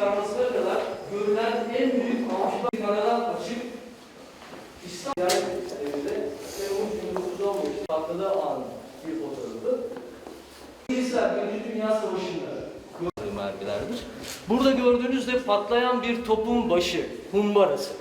çıkarmasına kadar görülen en büyük amaçlar kanadan açık İstanbul evinde ve 1915 patladığı anın bir fotoğrafı. İngilizler Birinci Dünya Savaşı'nda gördüğü mermilerdir. Burada gördüğünüz de patlayan bir topun başı, humbarası.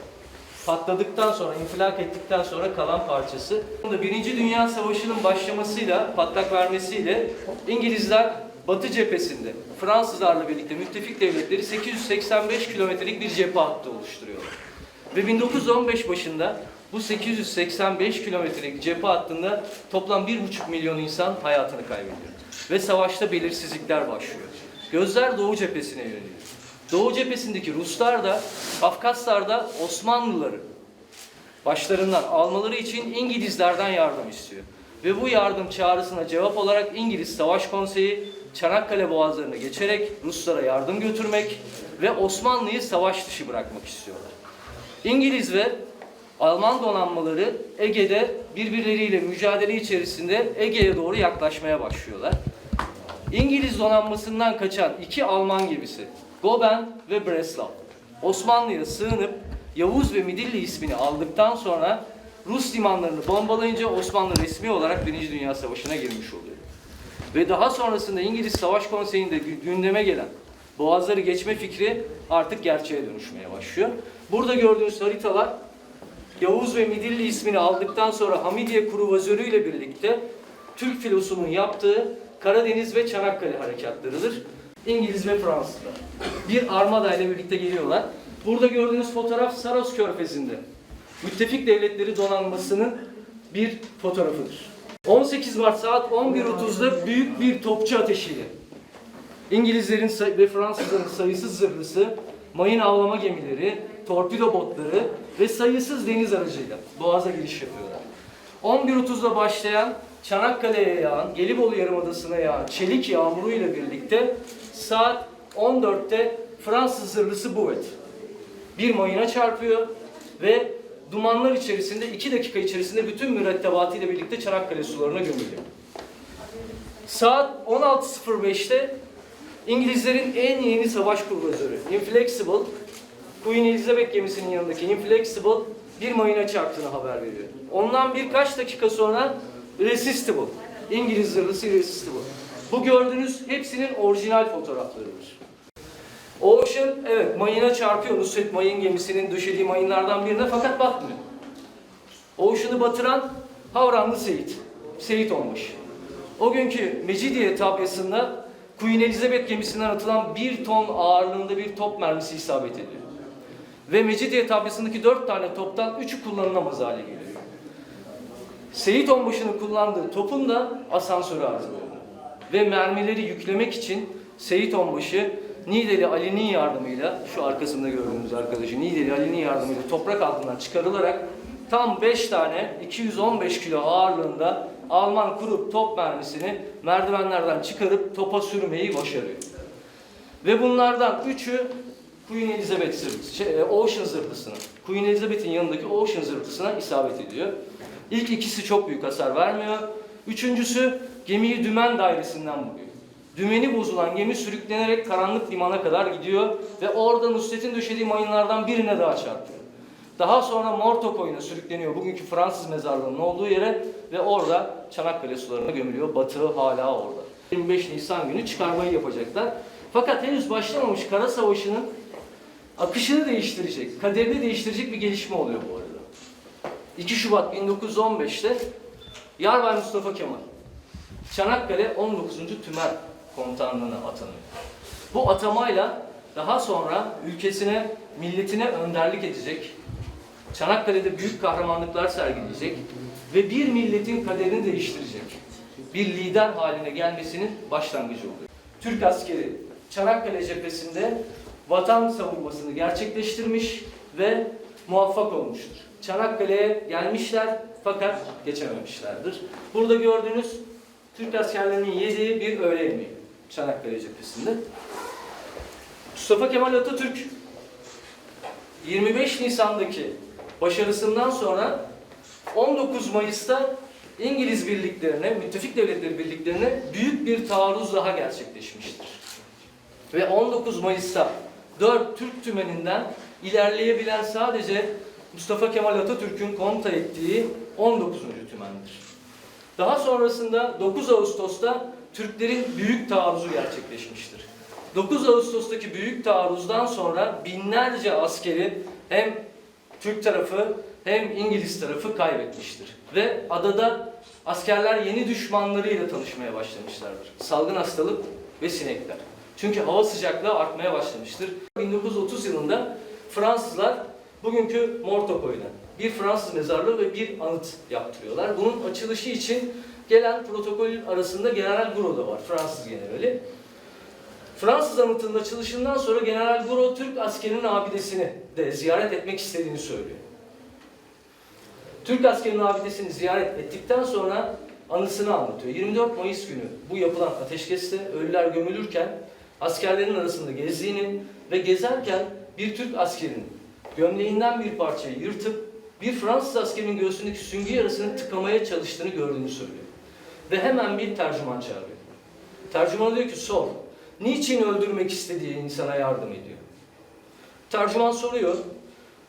Patladıktan sonra, infilak ettikten sonra kalan parçası. Birinci Dünya Savaşı'nın başlamasıyla, patlak vermesiyle İngilizler Batı cephesinde Fransızlarla birlikte müttefik devletleri 885 kilometrelik bir cephe hattı oluşturuyorlar. Ve 1915 başında bu 885 kilometrelik cephe hattında toplam 1,5 milyon insan hayatını kaybediyor. Ve savaşta belirsizlikler başlıyor. Gözler Doğu cephesine yöneliyor. Doğu cephesindeki Ruslar da Kafkaslar'da Osmanlıları başlarından almaları için İngilizlerden yardım istiyor. Ve bu yardım çağrısına cevap olarak İngiliz Savaş Konseyi Çanakkale boğazlarını geçerek Ruslara yardım götürmek ve Osmanlı'yı savaş dışı bırakmak istiyorlar. İngiliz ve Alman donanmaları Ege'de birbirleriyle mücadele içerisinde Ege'ye doğru yaklaşmaya başlıyorlar. İngiliz donanmasından kaçan iki Alman gemisi Goben ve Breslau Osmanlı'ya sığınıp Yavuz ve Midilli ismini aldıktan sonra Rus limanlarını bombalayınca Osmanlı resmi olarak Birinci Dünya Savaşı'na girmiş oluyor. Ve daha sonrasında İngiliz Savaş Konseyi'nde gü- gündeme gelen Boğazları geçme fikri artık gerçeğe dönüşmeye başlıyor. Burada gördüğünüz haritalar Yavuz ve Midilli ismini aldıktan sonra Hamidiye Kruvazörü ile birlikte Türk filosunun yaptığı Karadeniz ve Çanakkale harekatlarıdır. İngiliz ve Fransızlar. Bir armada ile birlikte geliyorlar. Burada gördüğünüz fotoğraf Saros Körfezi'nde. Müttefik devletleri donanmasının bir fotoğrafıdır. 18 Mart saat 11.30'da büyük bir topçu ateşiyle İngilizlerin ve Fransızların sayısız zırhlısı, mayın avlama gemileri, torpido botları ve sayısız deniz aracıyla Boğaz'a giriş yapıyorlar. 11.30'da başlayan Çanakkale'ye yağan, Gelibolu Yarımadası'na yağan çelik yağmuru ile birlikte saat 14'te Fransız zırhlısı Bouvet bir mayına çarpıyor ve dumanlar içerisinde 2 dakika içerisinde bütün mürettebatıyla birlikte Çanakkale sularına gömülüyor. Saat 16.05'te İngilizlerin en yeni savaş kruvazörü Inflexible, Queen Elizabeth gemisinin yanındaki Inflexible bir mayına çarptığını haber veriyor. Ondan birkaç dakika sonra Irresistible, İngiliz zırhlısı Irresistible. Bu gördüğünüz hepsinin orijinal fotoğraflarıdır. Ocean evet mayına çarpıyor Nusret Mayın gemisinin döşediği mayınlardan birine fakat batmıyor. Ocean'ı batıran Havranlı Seyit, Seyit olmuş. O günkü Mecidiye tabyasında Queen Elizabeth gemisinden atılan bir ton ağırlığında bir top mermisi isabet ediyor. Ve Mecidiye tabyasındaki dört tane toptan üçü kullanılamaz hale geliyor. Seyit Onbaşı'nın kullandığı topun da asansörü arızalıyor. Ve mermileri yüklemek için Seyit Onbaşı Nideli Ali'nin yardımıyla, şu arkasında gördüğünüz arkadaşı Nideli Ali'nin yardımıyla toprak altından çıkarılarak tam 5 tane 215 kilo ağırlığında Alman kuru top mermisini merdivenlerden çıkarıp topa sürmeyi başarıyor. Ve bunlardan üçü Queen Elizabeth zırhlısı, şey, e, Ocean zırhlısına, Queen Elizabeth'in yanındaki Ocean zırhlısına isabet ediyor. İlk ikisi çok büyük hasar vermiyor. Üçüncüsü gemiyi dümen dairesinden vuruyor. Dümeni bozulan gemi sürüklenerek karanlık limana kadar gidiyor ve orada Nusret'in döşediği mayınlardan birine daha çarpıyor. Daha sonra Morto koyuna sürükleniyor bugünkü Fransız mezarlığının olduğu yere ve orada Çanakkale sularına gömülüyor. Batığı hala orada. 25 Nisan günü çıkarmayı yapacaklar. Fakat henüz başlamamış Kara Savaşı'nın akışını değiştirecek, kaderini değiştirecek bir gelişme oluyor bu arada. 2 Şubat 1915'te Yarbay Mustafa Kemal Çanakkale 19. Tümer Komutanlığı'na atanıyor. Bu atamayla daha sonra ülkesine, milletine önderlik edecek, Çanakkale'de büyük kahramanlıklar sergileyecek ve bir milletin kaderini değiştirecek bir lider haline gelmesinin başlangıcı oluyor. Türk askeri Çanakkale cephesinde vatan savunmasını gerçekleştirmiş ve muvaffak olmuştur. Çanakkale'ye gelmişler fakat geçememişlerdir. Burada gördüğünüz Türk askerlerinin yediği bir öğle yemeği Çanakkale cephesinde. Mustafa Kemal Atatürk 25 Nisan'daki başarısından sonra 19 Mayıs'ta İngiliz birliklerine, müttefik devletleri birliklerine büyük bir taarruz daha gerçekleşmiştir. Ve 19 Mayıs'ta dört Türk tümeninden ilerleyebilen sadece Mustafa Kemal Atatürk'ün komuta ettiği 19. tümendir. Daha sonrasında 9 Ağustos'ta Türklerin büyük taarruzu gerçekleşmiştir. 9 Ağustos'taki büyük taarruzdan sonra binlerce askeri hem Türk tarafı hem İngiliz tarafı kaybetmiştir. Ve adada askerler yeni düşmanlarıyla tanışmaya başlamışlardır. Salgın hastalık ve sinekler. Çünkü hava sıcaklığı artmaya başlamıştır. 1930 yılında Fransızlar bugünkü Mortokoy'da bir Fransız mezarlığı ve bir anıt yaptırıyorlar. Bunun açılışı için gelen protokol arasında General Gouraud da var, Fransız generali. Fransız anıtının açılışından sonra General Gouraud Türk askerinin abidesini de ziyaret etmek istediğini söylüyor. Türk askerinin abidesini ziyaret ettikten sonra anısını anlatıyor. 24 Mayıs günü bu yapılan ateşkeste ölüler gömülürken askerlerin arasında gezdiğini ve gezerken bir Türk askerinin gömleğinden bir parçayı yırtıp bir Fransız askerinin göğsündeki süngü yarasını tıkamaya çalıştığını gördüğünü söylüyor. Ve hemen bir tercüman çağırıyor. Tercüman diyor ki sor. Niçin öldürmek istediği insana yardım ediyor? Tercüman soruyor.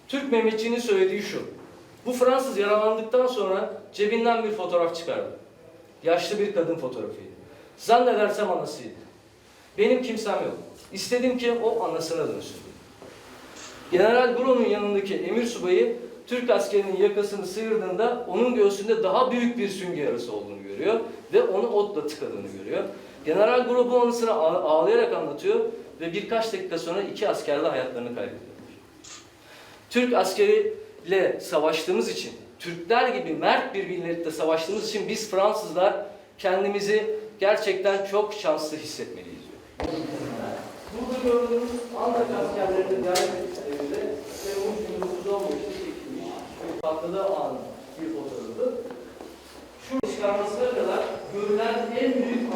Türk Mehmetçiğinin söylediği şu. Bu Fransız yaralandıktan sonra cebinden bir fotoğraf çıkardı. Yaşlı bir kadın fotoğrafıydı. Zannedersem anasıydı. Benim kimsem yok. İstedim ki o anasına dönsün. General Gouraud'un yanındaki emir subayı Türk askerinin yakasını sıyırdığında onun göğsünde daha büyük bir süngü yarası olduğunu görüyor ve onu otla tıkadığını görüyor. General Gouraud bu anısını ağ- ağlayarak anlatıyor ve birkaç dakika sonra iki asker de hayatlarını kaybediyor. Türk askeriyle savaştığımız için, Türkler gibi mert bir milletle savaştığımız için biz Fransızlar kendimizi gerçekten çok şanslı hissetmeliyiz. Burada gördüğünüz Andak askerlerinin yerleşik patladığı anın bir fotoğrafı. Şu çıkarmasına kadar görülen en büyük